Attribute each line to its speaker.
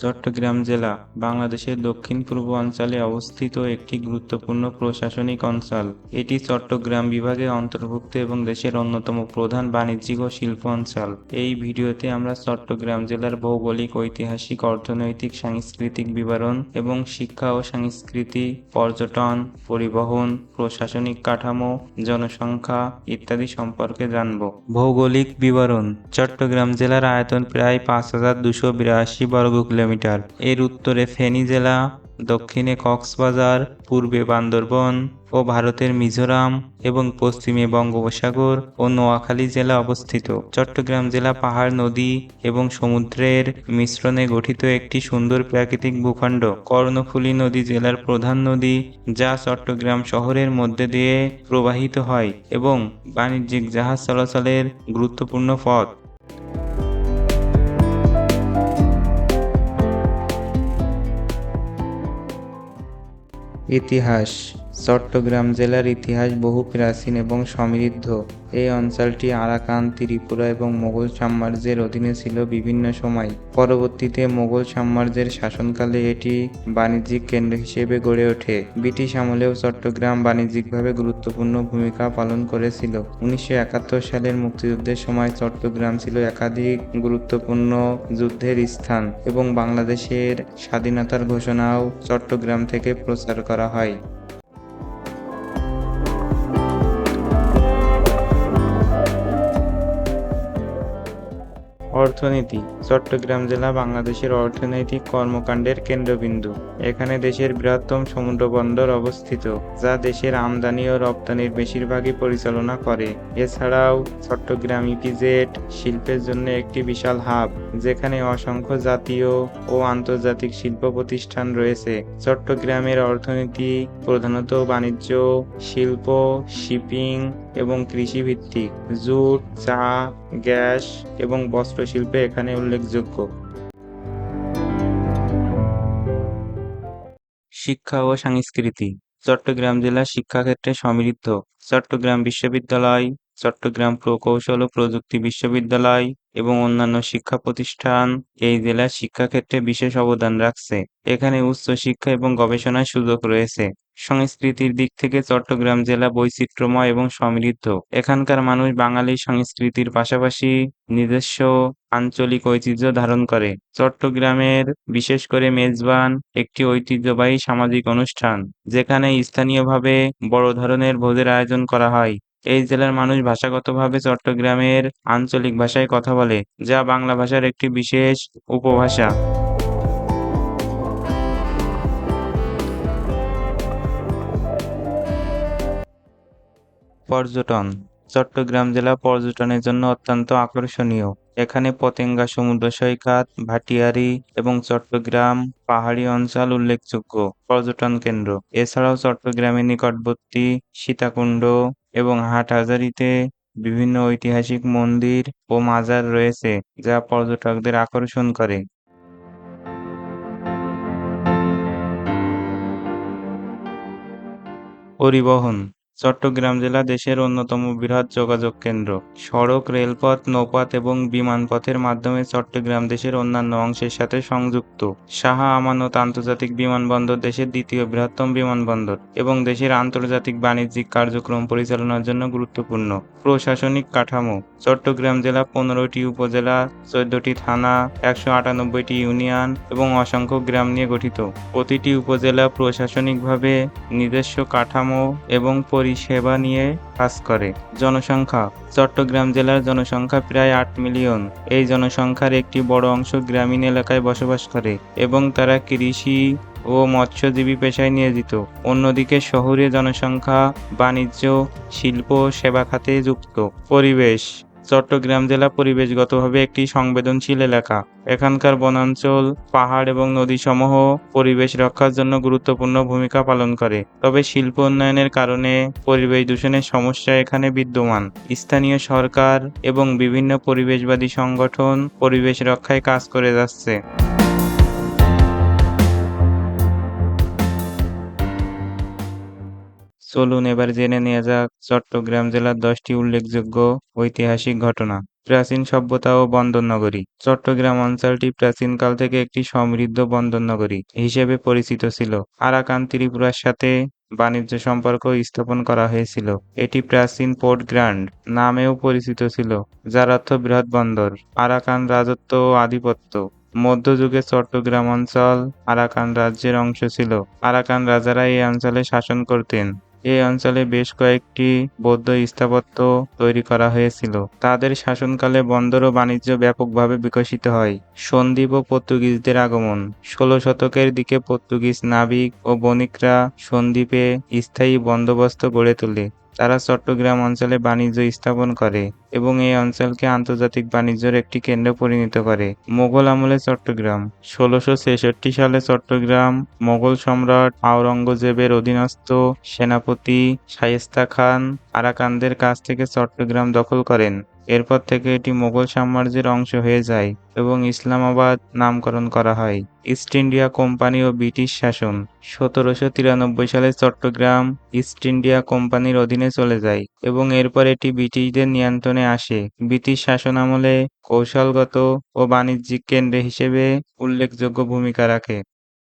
Speaker 1: চট্টগ্রাম জেলা বাংলাদেশের দক্ষিণ পূর্ব অঞ্চলে অবস্থিত একটি গুরুত্বপূর্ণ প্রশাসনিক অঞ্চল। এটি চট্টগ্রাম বিভাগে অন্তর্ভুক্ত এবং দেশের অন্যতম প্রধান বাণিজ্যিক ও শিল্প অঞ্চল। এই ভিডিওতে আমরা চট্টগ্রাম জেলার ভৌগোলিক, ঐতিহাসিক, অর্থনৈতিক, সাংস্কৃতিক বিবরণ এবং শিক্ষা ও সংস্কৃতি, পর্যটন, পরিবহন, প্রশাসনিক কাঠামো, জনসংখ্যা ইত্যাদি সম্পর্কে জানব। ভৌগোলিক বিবরণ। চট্টগ্রাম জেলার আয়তন প্রায় পাঁচ হাজার দুশো বিরাশি বর্গ কিলোমিটার। এর উত্তরে ফেনী জেলা, দক্ষিণে কক্সবাজার, পূর্বে বান্দরবন ও ভারতের মিজোরাম এবং পশ্চিমে বঙ্গোপসাগর ও নোয়াখালী জেলা অবস্থিত। চট্টগ্রাম জেলা পাহাড় নদী এবং সমুদ্রের মিশ্রণে গঠিত একটি সুন্দর প্রাকৃতিক ভূখণ্ড। কর্ণফুলী নদী জেলার প্রধান নদী, যা চট্টগ্রাম শহরের মধ্যে দিয়ে প্রবাহিত হয় এবং বাণিজ্যিক জাহাজ চলাচলের গুরুত্বপূর্ণ পথ। ইতিহাস। চট্টগ্রাম জেলার ইতিহাস বহু প্রাচীন এবং সমৃদ্ধ। এই অঞ্চলটি আরাকান, ত্রিপুরা এবং মোগল সাম্রাজ্যের অধীনে ছিল বিভিন্ন সময়। পরবর্তীতে মোগল সাম্রাজ্যের শাসনকালে এটি বাণিজ্যিক কেন্দ্র হিসেবে গড়ে ওঠে। ব্রিটিশ আমলেও চট্টগ্রাম বাণিজ্যিকভাবে গুরুত্বপূর্ণ ভূমিকা পালন করেছিল। উনিশশো একাত্তর সালের মুক্তিযুদ্ধের সময় চট্টগ্রাম ছিল একাধিক গুরুত্বপূর্ণ যুদ্ধের স্থান এবং বাংলাদেশের স্বাধীনতার ঘোষণাও চট্টগ্রাম থেকে প্রচার করা হয়। অর্থনীতি, চট্টগ্রাম জেলা বাংলাদেশের অর্থনৈতিক কর্মকাণ্ডের কেন্দ্রবিন্দু। এখানে দেশের বৃহত্তম সমুদ্র বন্দর অবস্থিত, যা দেশের আমদানি ও রপ্তানির বেশিরভাগই পরিচালনা করে। এছাড়াও, চট্টগ্রাম ইপিজেড শিল্পের জন্য একটি বিশাল হাব, যেখানে অসংখ্য জাতীয় ও আন্তর্জাতিক শিল্প প্রতিষ্ঠান রয়েছে। চট্টগ্রামের অর্থনীতি প্রধানত বাণিজ্য, শিল্প, শিপিং এবং কৃষি ভিত্তিক জুট, চা, গ্যাস এবং বস্ত্র শিল্পে এখানে উল্লেখযোগ্য। শিক্ষা ও সংস্কৃতি, চট্টগ্রাম জেলা শিক্ষাক্ষেত্রে সমৃদ্ধ। চট্টগ্রাম বিশ্ববিদ্যালয়, চট্টগ্রাম প্রকৌশল ও প্রযুক্তি বিশ্ববিদ্যালয় এবং অন্যান্য শিক্ষা প্রতিষ্ঠান এই জেলার শিক্ষাক্ষেত্রে বিশেষ অবদান রাখছে। এখানে উচ্চ শিক্ষা এবং গবেষণার সুযোগ রয়েছে। সংস্কৃতির দিক থেকে চট্টগ্রাম জেলা বৈচিত্র্যময় এবং সমৃদ্ধ। এখানকার মানুষ বাঙালি সংস্কৃতির পাশাপাশি নিজস্ব আঞ্চলিক ঐতিহ্য ধারণ করে। চট্টগ্রামের বিশেষ করে মেজবান একটি ঐতিহ্যবাহী সামাজিক অনুষ্ঠান, যেখানে স্থানীয়ভাবে বড় ধরনের ভোজের আয়োজন করা হয়। এই জেলার মানুষ ভাষাগতভাবে চট্টগ্রামের আঞ্চলিক ভাষায় কথা বলে, যা বাংলা ভাষার একটি বিশেষ উপভাষা। পর্যটন। চট্টগ্রাম জেলা পর্যটনের জন্য অত্যন্ত আকর্ষণীয়। এখানে পতেঙ্গা, সমুদ্র সৈকত, ভাটিয়ারি এবং চট্টগ্রাম পাহাড়ি অঞ্চল উল্লেখযোগ্য পর্যটন কেন্দ্র। এছাড়াও চট্টগ্রামের নিকটবর্তী সীতাকুণ্ড এবং হাটহাজারীতে বিভিন্ন ঐতিহাসিক মন্দির ও মাজার রয়েছে, যা পর্যটকদের আকর্ষণ করে। পরিবহন চট্টগ্রাম জেলা দেশের অন্যতম বৃহৎ যোগাযোগ কেন্দ্র। সড়ক, রেলপথ, নৌপথ এবং বিমানপথের মাধ্যমে চট্টগ্রাম দেশের অন্যান্য অংশের সাথে সংযুক্ত। শাহ আমানত আন্তর্জাতিক বিমানবন্দর দেশের দ্বিতীয় বৃহত্তম বিমানবন্দর এবং দেশের আন্তর্জাতিক বাণিজ্যিক কার্যক্রম পরিচালনার জন্য গুরুত্বপূর্ণ। প্রশাসনিক কাঠামো। চট্টগ্রাম জেলা পনেরোটি উপজেলা, চোদ্দটি থানা, একশো আটানব্বইটি ইউনিয়ন এবং অসংখ্য গ্রাম নিয়ে গঠিত। প্রতিটি উপজেলা প্রশাসনিকভাবে নিজস্ব কাঠামো এবং পরিষেবা নিয়ে কাজ করে। জনসংখ্যা। চট্টগ্রাম জেলার জনসংখ্যা প্রায় আট মিলিয়ন। এই জনসংখ্যার একটি বড় অংশ গ্রামীণ এলাকায় বসবাস করে এবং তারা কৃষি ও মৎস্যজীবী পেশায় নিয়োজিত। অন্যদিকে শহুরে জনসংখ্যা বাণিজ্য, শিল্প সেবা খাতে যুক্ত। পরিবেশ। চট্টগ্রাম জেলা পরিবেশগতভাবে একটি সংবেদনশীল এলাকা। এখানকার বনাঞ্চল, পাহাড় এবং নদীসমূহ পরিবেশ রক্ষার জন্য গুরুত্বপূর্ণ ভূমিকা পালন করে। তবে শিল্প উন্নয়নের কারণে পরিবেশ দূষণের সমস্যা এখানে বিদ্যমান। স্থানীয় সরকার এবং বিভিন্ন পরিবেশবাদী সংগঠন পরিবেশ রক্ষায় কাজ করে যাচ্ছে। চলুন এবার জেনে নেওয়া যাক চট্টগ্রাম জেলার দশটি উল্লেখযোগ্য ঐতিহাসিক ঘটনা। প্রাচীন সভ্যতা ও বন্দর নগরী। চট্টগ্রাম অঞ্চলটি প্রাচীনকাল থেকে একটি সমৃদ্ধ বন্দর নগরী হিসেবে পরিচিত ছিল। আরাকান ত্রিপুরার সাথে বাণিজ্য সম্পর্ক স্থাপন করা হয়েছিল। এটি প্রাচীন পোর্ট গ্র্যান্ড নামেও পরিচিত ছিল, যার অর্থ বৃহৎ বন্দর। আরাকান রাজত্ব ও আধিপত্য। মধ্যযুগে চট্টগ্রাম অঞ্চল আরাকান রাজ্যের অংশ ছিল। আরাকান রাজারা এই অঞ্চলে শাসন করতেন। এই অঞ্চলে বেশ কয়েকটি বৌদ্ধ স্থাপত্য তৈরি করা হয়েছিল। তাদের শাসনকালে বন্দর ও বাণিজ্য ব্যাপকভাবে বিকশিত হয়। সন্দ্বীপ ও পর্তুগিজদের আগমন। ষোলো শতকের দিকে পর্তুগিজ নাবিক ও বণিকরা সন্দ্বীপে স্থায়ী বন্দোবস্ত গড়ে তোলে। তারা চট্টগ্রাম অঞ্চলে বাণিজ্য স্থাপন করে এবং এই অঞ্চলকে আন্তর্জাতিক বাণিজ্যের একটি কেন্দ্র পরিণত করে। মোগল আমলে চট্টগ্রাম। ষোলোশো ছেষট্টি সালে চট্টগ্রাম মোগল সম্রাট আওরঙ্গজেবের অধীনস্থ সেনাপতি শায়েস্তা খান আরাকানদের কাছ থেকে চট্টগ্রাম দখল করেন। এরপর থেকে এটি মোগল সাম্রাজ্যের অংশ হয়ে যায় এবং ইসলামাবাদ নামকরণ করা হয়। ইস্ট ইন্ডিয়া কোম্পানি ও ব্রিটিশ শাসন। সতেরোশো তিরানব্বই সালে চট্টগ্রাম ইস্ট ইন্ডিয়া কোম্পানির অধীনে চলে যায় এবং এরপর এটি ব্রিটিশদের নিয়ন্ত্রণে আসে। ব্রিটিশ শাসন আমলে কৌশলগত ও বাণিজ্যিক কেন্দ্র হিসেবে উল্লেখযোগ্য ভূমিকা রাখে।